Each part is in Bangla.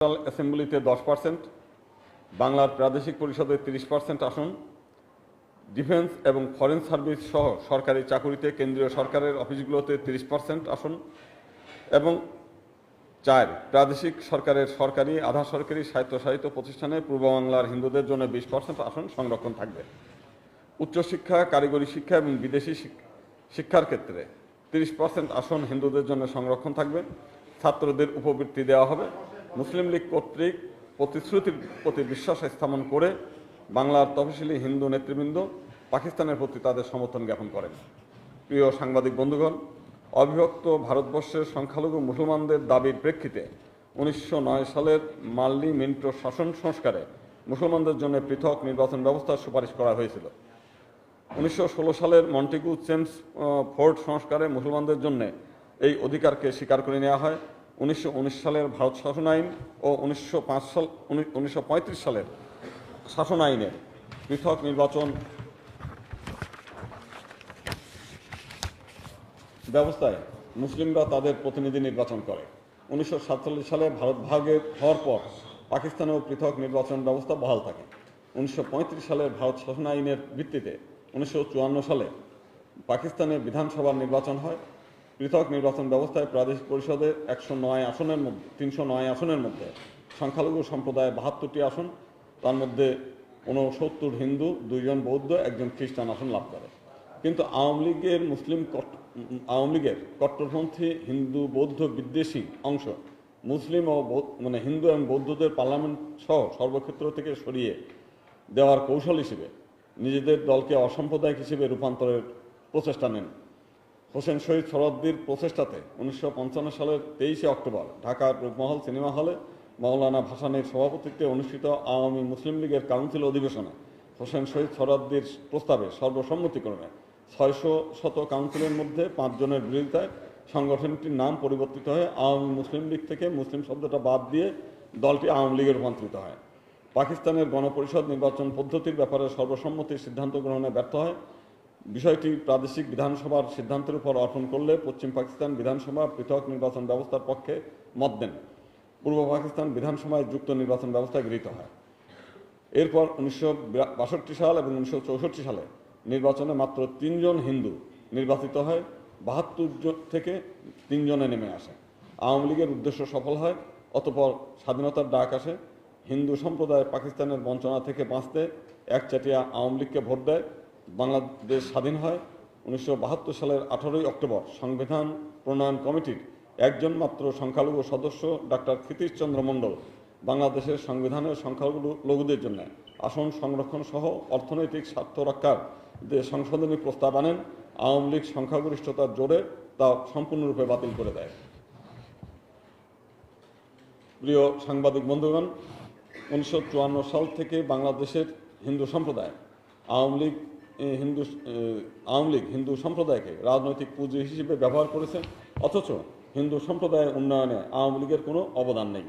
ন্যাশনাল অ্যাসেম্বলিতে দশ পার্সেন্ট বাংলার প্রাদেশিক পরিষদে তিরিশ পার্সেন্ট আসন, ডিফেন্স এবং ফরেন সার্ভিস সহ সরকারি চাকুরিতে কেন্দ্রীয় সরকারের অফিসগুলোতে তিরিশ পার্সেন্ট আসন এবং চার, প্রাদেশিক সরকারের সরকারি, আধা সরকারি স্বায়ত্তশাসিত প্রতিষ্ঠানে পূর্ব বাংলার হিন্দুদের জন্য বিশ পার্সেন্ট আসন সংরক্ষণ থাকবে। উচ্চশিক্ষা, কারিগরি শিক্ষা এবং বিদেশি শিক্ষার ক্ষেত্রে তিরিশ পার্সেন্ট আসন হিন্দুদের জন্য সংরক্ষণ থাকবে। ছাত্রদের উপবৃত্তি দেওয়া হবে। মুসলিম লীগ কর্তৃক প্রতিশ্রুতির প্রতি বিশ্বাস স্থাপন করে বাংলার তফসিলি হিন্দু নেতৃবৃন্দ পাকিস্তানের প্রতি তাদের সমর্থন জ্ঞাপন করেন। প্রিয় সাংবাদিক বন্ধুগণ, অবিভক্ত ভারতবর্ষের সংখ্যালঘু মুসলমানদের দাবির প্রেক্ষিতে উনিশশো নয় সালের মাল্লি মিন্টো শাসন সংস্কারে মুসলমানদের জন্য পৃথক নির্বাচন ব্যবস্থার সুপারিশ করা হয়েছিল। উনিশশো ষোলো সালের মন্টিগু, চেমস ফোর্ট সংস্কারে মুসলমানদের জন্য এই অধিকারকে স্বীকার করে নেওয়া হয়। উনিশশো উনিশ সালের ভারত শাসন আইন ও উনিশশো পাঁচ সাল উনিশশো পঁয়ত্রিশ সালের শাসন আইনের পৃথক নির্বাচন ব্যবস্থায় মুসলিমরা তাদের প্রতিনিধি নির্বাচন করে। উনিশশো সাতচল্লিশ সালে ভারত ভাগের হওয়ার পর পাকিস্তানেও পৃথক নির্বাচন ব্যবস্থা বহাল থাকে। উনিশশো সালের ভারত শাসন আইনের ভিত্তিতে উনিশশো চুয়ান্ন সালে পাকিস্তানে বিধানসভার নির্বাচন হয়। পৃথক নির্বাচন ব্যবস্থায় প্রাদেশিক পরিষদের একশো নয় আসনের মধ্যে, তিনশো নয় আসনের মধ্যে সংখ্যালঘু সম্প্রদায় বাহাত্তরটি আসন, তার মধ্যে ঊনসত্তর হিন্দু, দুইজন বৌদ্ধ, একজন খ্রিস্টান আসন লাভ করে। কিন্তু আওয়ামী লীগের মুসলিম আওয়ামী লীগের কট্টরপন্থী হিন্দু, বৌদ্ধ, বিদ্বেষী অংশ মুসলিম ও মানে হিন্দু এবং বৌদ্ধদের পার্লামেন্ট সহ সর্বক্ষেত্র থেকে সরিয়ে দেওয়ার কৌশল হিসেবে নিজেদের দলকে অসাম্প্রদায়িক হিসেবে রূপান্তরের প্রচেষ্টা নেন হোসেন শহীদ সরদ্দির প্রচেষ্টাতে উনিশশো পঞ্চান্ন সালের তেইশে অক্টোবর ঢাকার রূপমহল সিনেমা হলে মাওলানা ভাসানের সভাপতিত্বে অনুষ্ঠিত আওয়ামী মুসলিম লীগের কাউন্সিল অধিবেশনে হোসেন শহীদ সরদ্দির প্রস্তাবে সর্বসম্মতিক্রমে ছয়শো শত কাউন্সিলের মধ্যে পাঁচজনের বিরোধিতায় সংগঠনটির নাম পরিবর্তিত হয়ে আওয়ামী মুসলিম লীগ থেকে মুসলিম শব্দটা বাদ দিয়ে দলটি আওয়ামী লীগে রূপান্তরিত হয়। পাকিস্তানের গণপরিষদ নির্বাচন পদ্ধতির ব্যাপারে সর্বসম্মতির সিদ্ধান্ত গ্রহণে ব্যর্থ হয় বিষয়টি প্রাদেশিক বিধানসভার সিদ্ধান্তের উপর অর্পণ করলে পশ্চিম পাকিস্তান বিধানসভা পৃথক নির্বাচন ব্যবস্থার পক্ষে মত দেন। পূর্ব পাকিস্তান বিধানসভায় যুক্ত নির্বাচন ব্যবস্থা গৃহীত হয়। এরপর উনিশশো বাষট্টি সাল এবং উনিশশো চৌষট্টি সালে নির্বাচনে মাত্র তিনজন হিন্দু নির্বাচিত হয়। বাহাত্তর জন থেকে তিনজনে নেমে আসে। আওয়ামী লীগের উদ্দেশ্য সফল হয়, অতপর স্বাধীনতার ডাক আসে। হিন্দু সম্প্রদায় পাকিস্তানের বঞ্চনা থেকে বাঁচতে একচাটিয়া আওয়ামী লীগকে ভোট দেয়। বাংলাদেশ স্বাধীন হয় উনিশশো বাহাত্তর সালের আঠারোই অক্টোবর। সংবিধান প্রণয়ন কমিটির একজন মাত্র সংখ্যালঘু সদস্য ডাক্তার ক্ষিতীশচন্দ্র মণ্ডল বাংলাদেশের সংবিধানের সংখ্যালঘু লঘুদের জন্য আসন সংরক্ষণ সহ অর্থনৈতিক স্বার্থ রক্ষার যে সংশোধনী প্রস্তাব আনেন, আওয়ামী লীগ সংখ্যাগরিষ্ঠতার জোরে তা সম্পূর্ণরূপে বাতিল করে দেয়। প্রিয় সাংবাদিক বন্ধুগণ, উনিশশো চুয়ান্ন সাল থেকে বাংলাদেশের হিন্দু সম্প্রদায় আওয়ামী লীগ হিন্দু আওয়ামী লীগ, হিন্দু সম্প্রদায়কে রাজনৈতিক পুঁজি হিসেবে ব্যবহার করেছে অথচ হিন্দু সম্প্রদায়ের উন্নয়নে আওয়ামী লীগের কোনো অবদান নেই।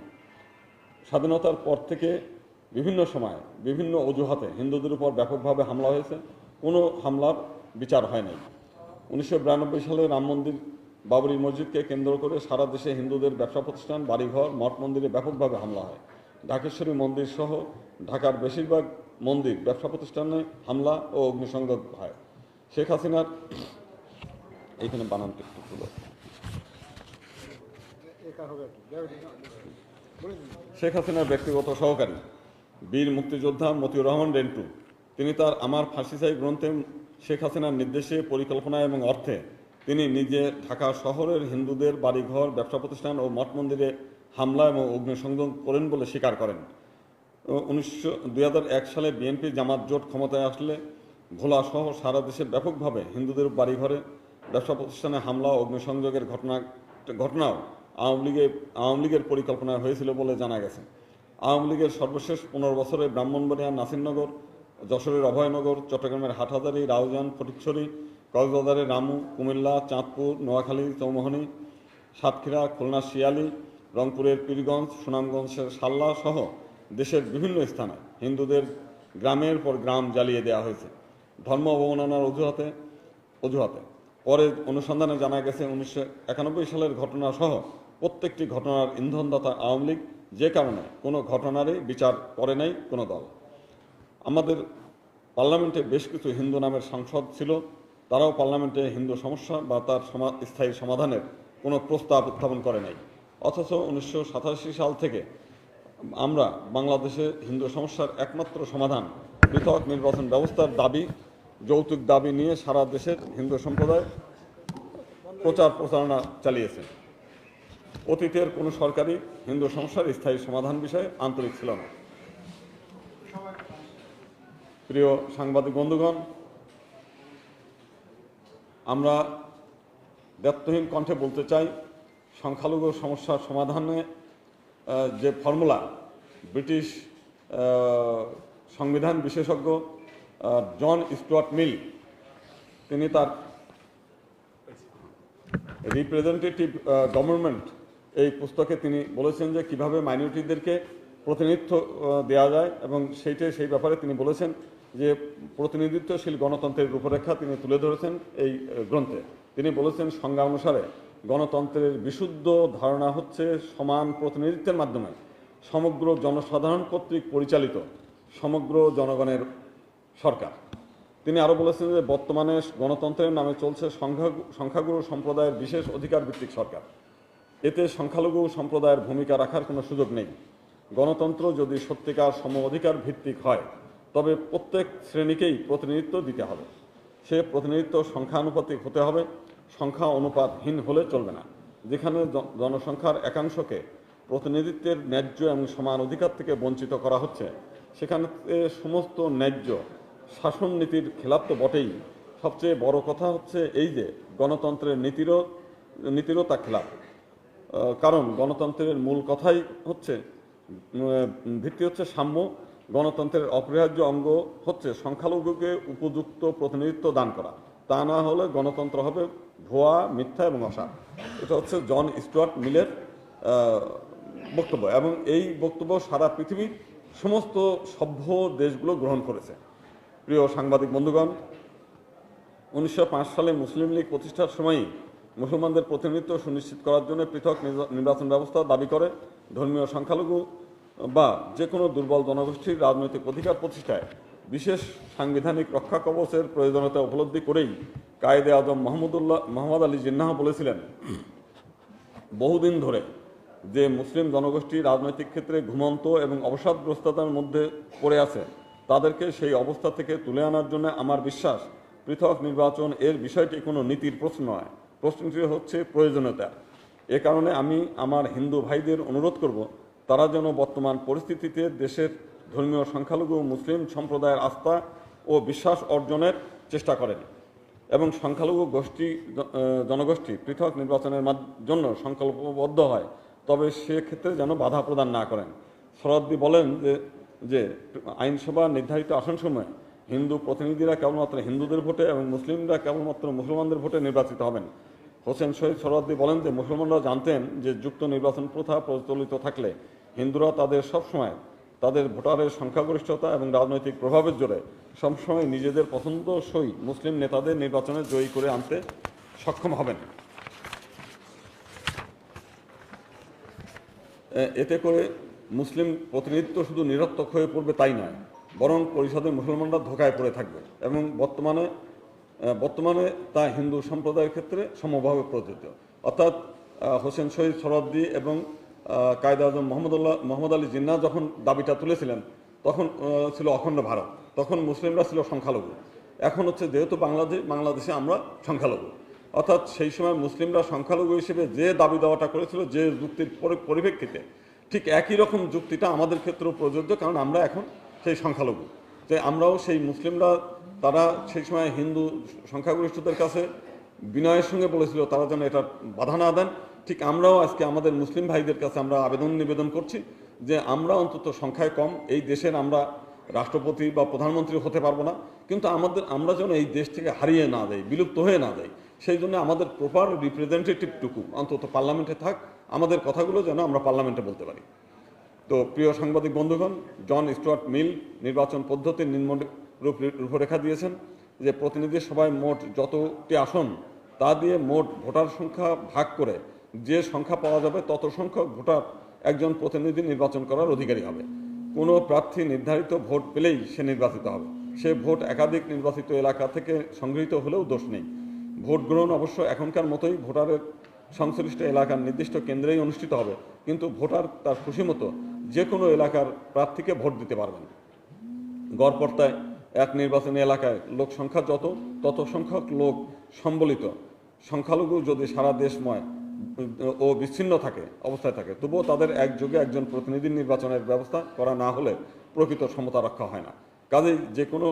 স্বাধীনতার পর থেকে বিভিন্ন সময় বিভিন্ন অজুহাতে হিন্দুদের উপর ব্যাপকভাবে হামলা হয়েছে, কোনো হামলার বিচার হয় নাই। উনিশশো বিরানব্বই সালে রাম মন্দির, বাবরি মসজিদকে কেন্দ্র করে সারা দেশে হিন্দুদের ব্যবসা প্রতিষ্ঠান, বাড়িঘর, মঠ মন্দিরে ব্যাপকভাবে হামলা হয়। ঢাকেশ্বরী মন্দির সহ ঢাকার বেশিরভাগ মন্দির, ব্যবসা প্রতিষ্ঠানে হামলা ও অগ্নিসংযোগ হয়। শেখ হাসিনার এইখানে বানানটা একটু তুলো। শেখ হাসিনার ব্যক্তিগত সহকারী, বীর মুক্তিযোদ্ধা মতিউর রহমান রেন্টু। তিনি তার আমার ফাঁসি গ্রন্থে শেখ হাসিনার নির্দেশে পরিকল্পনা এবং অর্থে তিনি নিজে ঢাকা শহরের হিন্দুদের বাড়িঘর, ব্যবসা প্রতিষ্ঠান ও মঠ মন্দিরে হামলা এবং অগ্নিসংযোগ করেন বলে স্বীকার করেন। উনিশশো দুই সালে বিএনপি জামাত জোট ক্ষমতায় আসলে ভোলা সহ সারা দেশে ব্যাপকভাবে হিন্দুদের বাড়িঘরে, ব্যবসা প্রতিষ্ঠানে হামলা অগ্নিসংযোগের ঘটনা, ঘটনাও আওয়ামী লীগের আওয়ামী লীগের পরিকল্পনায় হয়েছিল বলে জানা গেছে। আওয়ামী লীগের সর্বশেষ পনেরো বছরে ব্রাহ্মণবাড়িয়া নাসিরনগর, যশোরের অভয়নগর, চট্টগ্রামের হাটহাজারি, রাউজান, ফটিকছড়ি, কক্সবাজারের রামু, কুমিল্লা, চাঁদপুর, নোয়াখালী, চৌমোহনী, সাতক্ষীরা, খুলনা, শিয়ালি, রংপুরের পীরগঞ্জ, সুনামগঞ্জের সাল্লা সহ দেশের বিভিন্ন স্থানে হিন্দুদের গ্রামের পর গ্রাম জ্বালিয়ে দেওয়া হয়েছে। ধর্ম অবমাননার অজুহাতে অজুহাতে। পরে অনুসন্ধানে জানা গেছে, উনিশশো একানব্বই সালের ঘটনা সহ প্রত্যেকটি ঘটনার ইন্ধনদাতা আওয়ামী লীগ, যে কারণে কোনো ঘটনারই বিচার করে নাই কোনো দল। আমাদের পার্লামেন্টে বেশ কিছু হিন্দু নামের সাংসদ ছিল, তারাও পার্লামেন্টে হিন্দু সমস্যা বা তার স্থায়ী সমাধানের কোনো প্রস্তাব উত্থাপন করে নাই। অথচ উনিশশো সাতাশি সাল থেকে আমরা বাংলাদেশে হিন্দু সমস্যার একমাত্র সমাধান পৃথক নির্বাচন ব্যবস্থার দাবি, যৌতুক দাবি নিয়ে সারা দেশের হিন্দু সম্প্রদায় প্রচার প্রচারণা চালিয়েছে। অতীতের কোনো সরকারই হিন্দু সমস্যার স্থায়ী সমাধান বিষয়ে আন্তরিক ছিল না। প্রিয় সাংবাদিক বন্ধুগণ, আমরা ব্যর্থহীন কণ্ঠে বলতে চাই, সংখ্যালঘু সমস্যার সমাধানে যে ফর্মুলা, ব্রিটিশ সংবিধান বিশেষজ্ঞ জন স্টুয়ার্ট মিল, তিনি তার রিপ্রেজেন্টেটিভ গভর্নমেন্ট এই পুস্তকে তিনি বলেছেন যে কীভাবে মাইনরিটিদেরকে প্রতিনিধিত্ব দেওয়া যায় এবং সেইটাই সেই ব্যাপারে তিনি বলেছেন যে প্রতিনিধিত্বশীল গণতন্ত্রের রূপরেখা তিনি তুলে ধরেছেন এই গ্রন্থে। তিনি বলেছেন সংজ্ঞা অনুসারে গণতন্ত্রের বিশুদ্ধ ধারণা হচ্ছে সমান প্রতিনিধিত্বের মাধ্যমে সমগ্র জনসাধারণ কর্তৃক পরিচালিত সমগ্র জনগণের সরকার। তিনি আরও বলেছেন যে বর্তমানে গণতন্ত্রের নামে চলছে সংখ্যা, সংখ্যাগুরু সম্প্রদায়ের বিশেষ অধিকার ভিত্তিক সরকার। এতে সংখ্যালঘু সম্প্রদায়ের ভূমিকা রাখার কোনো সুযোগ নেই। গণতন্ত্র যদি সত্যিকার সম অধিকার ভিত্তিক হয়, তবে প্রত্যেক শ্রেণীকেই প্রতিনিধিত্ব দিতে হবে। সে প্রতিনিধিত্ব সংখ্যানুপাতিক হতে হবে। সংখ্যা অনুপাতহীন হলে চলবে না। যেখানে জন- জনসংখ্যার একাংশকে প্রতিনিধিত্বের ন্যায্য এবং সমান অধিকার থেকে বঞ্চিত করা হচ্ছে, সেখানে সমস্ত ন্যায্য শাসন নীতির খেলাপ তো বটেই। সবচেয়ে বড় কথা হচ্ছে এই যে গণতন্ত্রের নীতিরও নীতিরও তা খেলাপ কারণ গণতন্ত্রের মূল কথাই হচ্ছে ভিত্তি হচ্ছে সাম্য। গণতন্ত্রের অপরিহার্য অঙ্গ হচ্ছে সংখ্যালঘুকে উপযুক্ত প্রতিনিধিত্ব দান করা। তা না হলে গণতন্ত্র হবে ভুয়া, মিথ্যা এবং অসার এটা হচ্ছে জন স্টুয়ার্ট মিলের বক্তব্য। এবং এই বক্তব্য সারা পৃথিবীর সমস্ত সভ্য দেশগুলো গ্রহণ করেছে। প্রিয় সাংবাদিক বন্ধুগণ, উনিশশো পাঁচ সালে মুসলিম লীগ প্রতিষ্ঠার সময়ই মুসলমানদের প্রতিনিধিত্ব সুনিশ্চিত করার জন্য পৃথক নির্বাচন ব্যবস্থা দাবি করে ধর্মীয় সংখ্যালঘু বা যে কোনো দুর্বল জনগোষ্ঠীর রাজনৈতিক অধিকার প্রতিষ্ঠায় বিশেষ সাংবিধানিক রক্ষা কবচের প্রয়োজনীয়তা উপলব্ধি করেই কায়েদে আজম মাহমুদুল্লাহ, মোহাম্মদ আলী জিন্নাহ বলেছিলেন, বহুদিন ধরে যে মুসলিম জনগোষ্ঠী রাজনৈতিক ক্ষেত্রে ঘুমন্ত এবং অবসাদগ্রস্ততার মধ্যে পড়ে আছে, তাদেরকে সেই অবস্থা থেকে তুলে আনার জন্য আমার বিশ্বাস, পৃথক নির্বাচন এর বিষয়টি কোনো নীতির প্রশ্ন নয়। প্রশ্নটি হচ্ছে প্রয়োজনীয়তা। এ কারণে আমি আমার হিন্দু ভাইদের অনুরোধ করব, তারা যেন বর্তমান পরিস্থিতিতে দেশের ধর্মীয় সংখ্যালঘু মুসলিম সম্প্রদায়ের আস্থা ও বিশ্বাস অর্জনের চেষ্টা করেন এবং সংখ্যালঘু গোষ্ঠী, জনগোষ্ঠী পৃথক নির্বাচনের জন্য সংকল্পবদ্ধ হয়। তবে সেক্ষেত্রে যেন বাধা প্রদান না করেন। শরদ্দি বলেন যে যে আইনসভা নির্ধারিত আসনসমূহে হিন্দু প্রতিনিধিরা কেবলমাত্র হিন্দুদের ভোটে এবং মুসলিমরা কেবলমাত্র মুসলমানদের ভোটে নির্বাচিত হবেন। হোসেন শহীদ সরদ্দি বলেন যে, মুসলমানরা জানতেন যে, যুক্ত নির্বাচন প্রথা প্রচলিত থাকলে হিন্দুরা তাদের সবসময় তাদের ভোটারের সংখ্যাগরিষ্ঠতা এবং রাজনৈতিক প্রভাবের জোরে সবসময় নিজেদের পছন্দসই মুসলিম নেতাদের নির্বাচনে জয়ী করে আনতে সক্ষম হবেন। এতে করে মুসলিম প্রতিনিধিত্ব শুধু নিরর্থক হয়ে পড়বে তাই নয়, বরং পরিষদের মুসলমানরা ধোকায় পড়ে থাকবে এবং বর্তমানে বর্তমানে তা হিন্দু সম্প্রদায়ের ক্ষেত্রে সমভাবে প্রযোজ্য। অর্থাৎ হোসেন শহীদ সরদ্দি এবং কায়দা আজম মোহাম্মদুল্লাহ মোহাম্মদ আলী জিন্না যখন দাবিটা তুলেছিলেন, তখন ছিল অখণ্ড ভারত। তখন মুসলিমরা ছিল সংখ্যালঘু। এখন হচ্ছে যেহেতু বাংলাদেশ বাংলাদেশে আমরা সংখ্যালঘু। অর্থাৎ সেই সময় মুসলিমরা সংখ্যালঘু হিসেবে যে দাবি দেওয়াটা করেছিল, যে যুক্তির পরি- পরিপ্রেক্ষিতে, ঠিক একই রকম যুক্তিটা আমাদের ক্ষেত্রেও প্রযোজ্য, কারণ আমরা এখন সেই সংখ্যালঘু। যে আমরাও সেই মুসলিমরা, তারা সেই সময় হিন্দু সংখ্যাগরিষ্ঠদের কাছে বিনয়ের সঙ্গে বলেছিল, তারা যেন এটা বাধা না দেন। ঠিক আমরাও আজকে আমাদের মুসলিম ভাইদের কাছে আমরা আবেদন নিবেদন করছি যে আমরা অন্তত সংখ্যায় কম, এই দেশের আমরা রাষ্ট্রপতি বা প্রধানমন্ত্রী হতে পারব না। কিন্তু আমাদের, আমরা যেন এই দেশ থেকে হারিয়ে না দেয় বিলুপ্ত হয়ে না দেয় সেই জন্য আমাদের প্রপার রিপ্রেজেন্টেটিভটুকু অন্তত পার্লামেন্টে থাক, আমাদের কথাগুলো যেন আমরা পার্লামেন্টে বলতে পারি। তো প্রিয় সাংবাদিক বন্ধুগণ, জন স্টুয়ার্ট মিল নির্বাচন পদ্ধতির নিম্ন রূপ রূপরেখা দিয়েছেন যে প্রতিনিধি সভায় মোট যতটি আসন, তা দিয়ে মোট ভোটার সংখ্যা ভাগ করে যে সংখ্যা পাওয়া যাবে, তত সংখ্যক ভোটার একজন প্রতিনিধি নির্বাচন করার অধিকারী হবে। কোনো প্রার্থী নির্ধারিত ভোট পেলেই সে নির্বাচিত হবে। সে ভোট একাধিক নির্বাচিত এলাকা থেকে সংগৃহীত হলেও দোষ নেই। ভোট গ্রহণ অবশ্য এখনকার মতোই ভোটারের সংশ্লিষ্ট এলাকার নির্দিষ্ট কেন্দ্রেই অনুষ্ঠিত হবে, কিন্তু ভোটার তার খুশি মতো যে কোনো এলাকার প্রার্থীকে ভোট দিতে পারবেন। গড়পড়তায় এক নির্বাচনী এলাকায় লোক সংখ্যা যত, তত সংখ্যক লোক সম্বলিত। সংখ্যালঘু যদি সারা দেশময় ও বিচ্ছিন্ন থাকে, অবস্থায় থাকে। তবুও তাদের একযোগে একজন প্রতিনিধি নির্বাচনের ব্যবস্থা করা না হলে প্রকৃত সমতা রক্ষা হয় না। কাজেই যে কোনো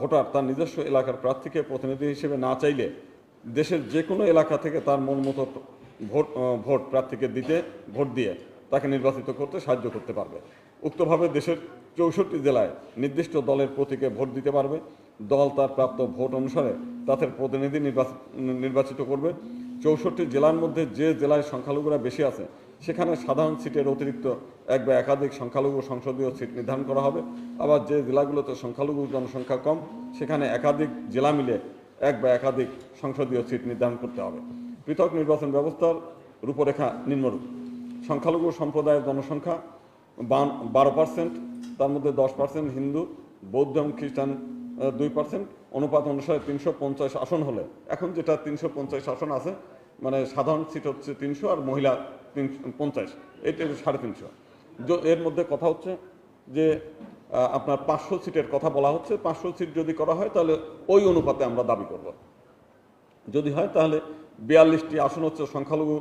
ভোটার তার নিজস্ব এলাকার প্রার্থীকে প্রতিনিধি হিসেবে না চাইলে দেশের যে কোনো এলাকা থেকে তার মন মতো ভোট ভোট প্রার্থীকে দিতে, ভোট দিয়ে তাকে নির্বাচিত করতে সাহায্য করতে পারবে। উক্তভাবে দেশের চৌষট্টি জেলায় নির্দিষ্ট দলের প্রতীকে ভোট দিতে পারবে। দল তার প্রাপ্ত ভোট অনুসারে তাদের প্রতিনিধি নির্বাচিত নির্বাচিত করবে। চৌষট্টি জেলার মধ্যে যে জেলায় সংখ্যালঘুরা বেশি আছে, সেখানে সাধারণ সিটের অতিরিক্ত এক বা একাধিক সংখ্যালঘু সংসদীয় সিট নির্ধারণ করা হবে। আবার যে জেলাগুলোতে সংখ্যালঘু জনসংখ্যা কম, সেখানে একাধিক জেলা মিলে এক বা একাধিক সংসদীয় সিট নির্ধারণ করতে হবে। পৃথক নির্বাচন ব্যবস্থার রূপরেখা নিম্নরূপ। সংখ্যালঘু সম্প্রদায়ের জনসংখ্যা বারো পার্সেন্ট তার মধ্যে দশ পার্সেন্ট হিন্দু, বৌদ্ধ এবং খ্রিস্টান দুই পার্সেন্ট, অনুপাত অনুসারে তিনশো পঞ্চাশ আসন হলে। এখন যেটা তিনশো পঞ্চাশ আসন আছে মানে সাধারণ সিট হচ্ছে তিনশো আর মহিলা পঞ্চাশ এটা সাড়ে তিনশো। এর মধ্যে কথা হচ্ছে যে আপনার পাঁচশো সিটের কথা বলা হচ্ছে, পাঁচশো সিট যদি করা হয় তাহলে ওই অনুপাতে আমরা দাবি করব। যদি হয় তাহলে বিয়াল্লিশটি আসন হচ্ছে সংখ্যালঘু,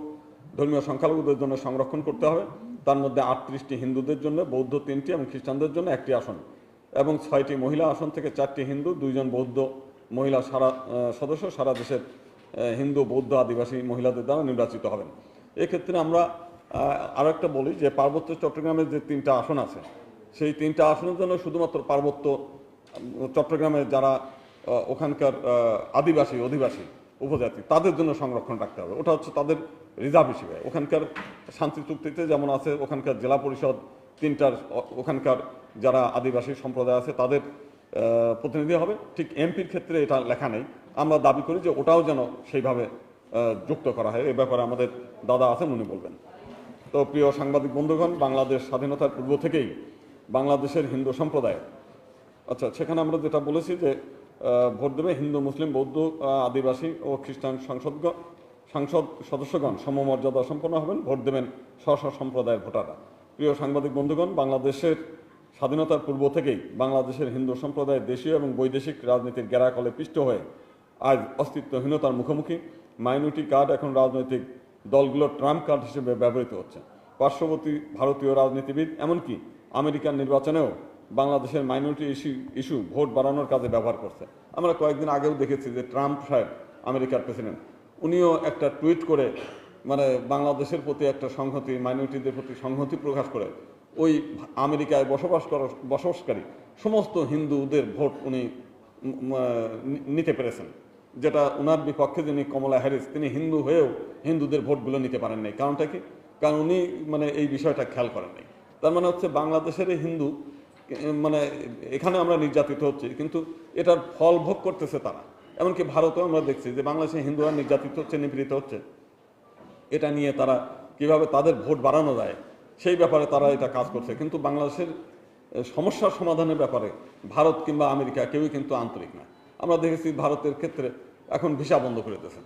ধর্মীয় সংখ্যালঘুদের জন্য সংরক্ষণ করতে হবে। তার মধ্যে আটত্রিশটি হিন্দুদের জন্য, বৌদ্ধ তিনটি এবং খ্রিস্টানদের জন্য একটি আসন। এবং ছয়টি মহিলা আসন থেকে চারটি হিন্দু, দুইজন বৌদ্ধ মহিলা সারা সদস্য। সারা দেশের হিন্দু, বৌদ্ধ আদিবাসী মহিলাদের দ্বারা নির্বাচিত হবেন। এক্ষেত্রে আমরা আরও একটা বলি যে পার্বত্য চট্টগ্রামের যে তিনটা আসন আছে, সেই তিনটা আসনের জন্য শুধুমাত্র পার্বত্য চট্টগ্রামের যারা ওখানকার আদিবাসী, অধিবাসী, উপজাতি, তাদের জন্য সংরক্ষণ রাখতে হবে। ওটা হচ্ছে তাদের রিজার্ভ হিসেবে। ওখানকার শান্তি চুক্তিতে যেমন আছে, ওখানকার জেলা পরিষদ তিনটার ওখানকার যারা আদিবাসী সম্প্রদায় আছে, তাদের প্রতিনিধি হবে। ঠিক এমপির ক্ষেত্রে এটা লেখা নেই। আমরা দাবি করি যে ওটাও যেন সেইভাবে যুক্ত করা হয়। এ ব্যাপারে আমাদের দাদা আছেন, উনি বলবেন। তো প্রিয় সাংবাদিক বন্ধুগণ, বাংলাদেশ স্বাধীনতার পূর্ব থেকেই বাংলাদেশের হিন্দু সম্প্রদায়। আচ্ছা সেখানে আমরা যেটা বলেছি যে ভোট দেবে হিন্দু, মুসলিম, বৌদ্ধ আদিবাসী ও খ্রিস্টান সাংসদগণ সাংসদ সদস্যগণ। সমমর্যাদা সম্পন্ন হবেন। ভোট দেবেন স্ব সম্প্রদায়ের ভোটাররা। প্রিয় সাংবাদিক বন্ধুগণ, বাংলাদেশের স্বাধীনতার পূর্ব থেকেই বাংলাদেশের হিন্দু সম্প্রদায় দেশীয় এবং বৈদেশিক রাজনীতির গেরাকলে পিষ্ট হয়ে আজ অস্তিত্বহীনতার মুখোমুখি। মাইনরিটি কার্ড এখন রাজনৈতিক দলগুলোর ট্রাম্প কার্ড হিসেবে ব্যবহৃত হচ্ছে। পার্শ্ববর্তী ভারতীয় রাজনীতিবিদ, এমনকি আমেরিকার নির্বাচনেও বাংলাদেশের মাইনরিটি ইস্যু ইস্যু ভোট বাড়ানোর কাজে ব্যবহার করছে। আমরা কয়েকদিন আগেও দেখেছি যে ট্রাম্প সাহেব আমেরিকার প্রেসিডেন্ট। উনিও একটা টুইট করে মানে বাংলাদেশের প্রতি একটা সংহতি মাইনরিটিদের প্রতি সংহতি প্রকাশ করে, ওই আমেরিকায় বসবাস করা, বসবাসকারী সমস্ত হিন্দুদের ভোট উনি নিতে পেরেছেন। যেটা ওনার বিপক্ষে যিনি কমলা হ্যারিস, তিনি হিন্দু হয়েও হিন্দুদের ভোটগুলো নিতে পারেন নাই। কারণটা কি? কারণ উনি মানে এই বিষয়টা খেয়াল করেন নাই। তার মানে হচ্ছে বাংলাদেশের হিন্দু মানে এখানে আমরা নির্যাতিত হচ্ছি, কিন্তু এটার ফল ভোগ করতেছে তারা। এমনকি ভারতেও আমরা দেখছি যে বাংলাদেশে হিন্দুরা নির্যাতিত হচ্ছে, নিপীড়িত হচ্ছে। এটা নিয়ে তারা কীভাবে তাদের ভোট বাড়ানো যায়, সেই ব্যাপারে তারা এটা কাজ করছে। কিন্তু বাংলাদেশের সমস্যার সমাধানের ব্যাপারে ভারত কিংবা আমেরিকা কেউই কিন্তু আন্তরিক না আমরা দেখেছি ভারতের ক্ষেত্রে এখন ভিসা বন্ধ করে দিয়েছে।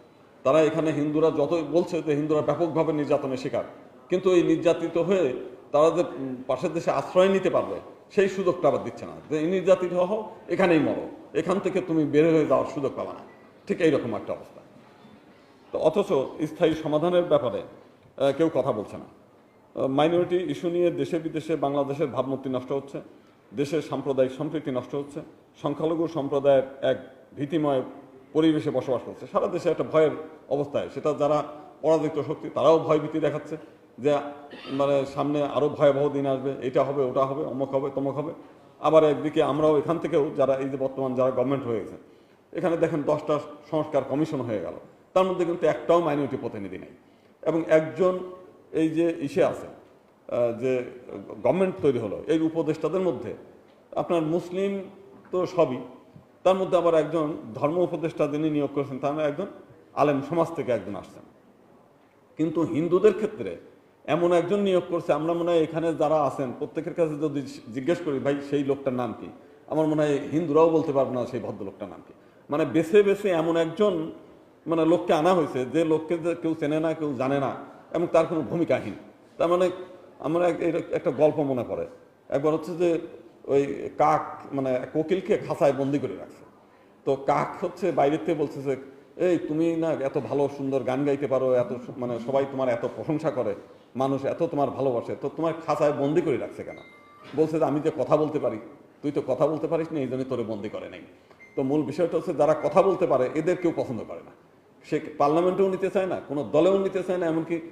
তারা এখানে হিন্দুরা যতই বলছে যে হিন্দুরা ব্যাপকভাবে নির্যাতনের শিকার, কিন্তু এই নির্যাতিত হয়ে তারা যে পাশের দেশে আশ্রয় নিতে পারবে, সেই সুযোগটা আবার দিচ্ছে না। যে নির্যাতিত হও, এখানেই মরো, এখান থেকে তুমি বের হয়ে যাওয়ার সুযোগ পাবে না। ঠিক এইরকম একটা অবস্থা। তো অথচ স্থায়ী সমাধানের ব্যাপারে কেউ কথা বলছে না। মাইনরিটি ইস্যু নিয়ে দেশে বিদেশে বাংলাদেশের ভাবমূর্তি নষ্ট হচ্ছে, দেশের সাম্প্রদায়িক সম্প্রীতি নষ্ট হচ্ছে, সংখ্যালঘু সম্প্রদায়ের এক ভীতিময় পরিবেশে বসবাস করছে। সারা দেশে একটা ভয়ের অবস্থায় সেটা যারা পরাজিত শক্তি, তারাও ভয়ভীতি দেখাচ্ছে যে মানে সামনে আরও ভয়াবহ দিন আসবে, এটা হবে, ওটা হবে, অমুক হবে, তমুক হবে। আবার একদিকে আমরাও এখান থেকেও যারা, এই যে বর্তমান যারা গভর্নমেন্ট হয়ে গেছে, এখানে দেখেন দশটা সংস্কার কমিশন হয়ে গেল। তার মধ্যে কিন্তু একটাও মাইনরিটি প্রতিনিধি নেই। এবং একজন এই যে ইসে আছে যে গভর্নমেন্ট তৈরি হলো এই উপদেষ্টাদের মধ্যে, আপনার মুসলিম তো সবই, তার মধ্যে আবার একজন ধর্ম উপদেষ্টা যিনি নিয়োগ করেছেন, তার একজন আলেম সমাজ থেকে একজন আসছেন। কিন্তু হিন্দুদের ক্ষেত্রে এমন একজন নিয়োগ করছে, আমরা মনে হয় এখানে যারা আছেন, প্রত্যেকের কাছে যদি জিজ্ঞেস করি, ভাই, সেই লোকটার নাম কি? আমার মনে হয় হিন্দুরাও বলতে পারবে না সেই ভদ্রলোকটার নাম কি। মানে বেছে বেছে এমন একজন মানে লোককে আনা হয়েছে, যে লোককে কেউ চেনে না, কেউ জানে না, এবং তার কোনো ভূমিকাহীন তার মানে আমার একটা গল্প মনে পড়ে। একবার হচ্ছে যে ওই কাক মানে কোকিলকে খাঁচায় বন্দি করে রাখছে। তো কাক হচ্ছে বাইরের থেকে বলছে যে, এই তুমি না এত ভালো, সুন্দর গান গাইতে পারো, এত মানে সবাই তোমার এত প্রশংসা করে, মানুষ এত তোমার ভালোবাসে, তো তোমার খাঁচায় বন্দি করে রাখছে কেন? বলছে যে, আমি যে কথা বলতে পারি, তুই তো কথা বলতে পারিস না, এই জন্য তোরে বন্দি করে নাই। তো মূল বিষয়টা হচ্ছে যারা কথা বলতে পারে, এদের কেউ পছন্দ করে না। সে পার্লামেন্টেও নিতে চায় না? কোনো দলেও নিতে চায় না এমনকি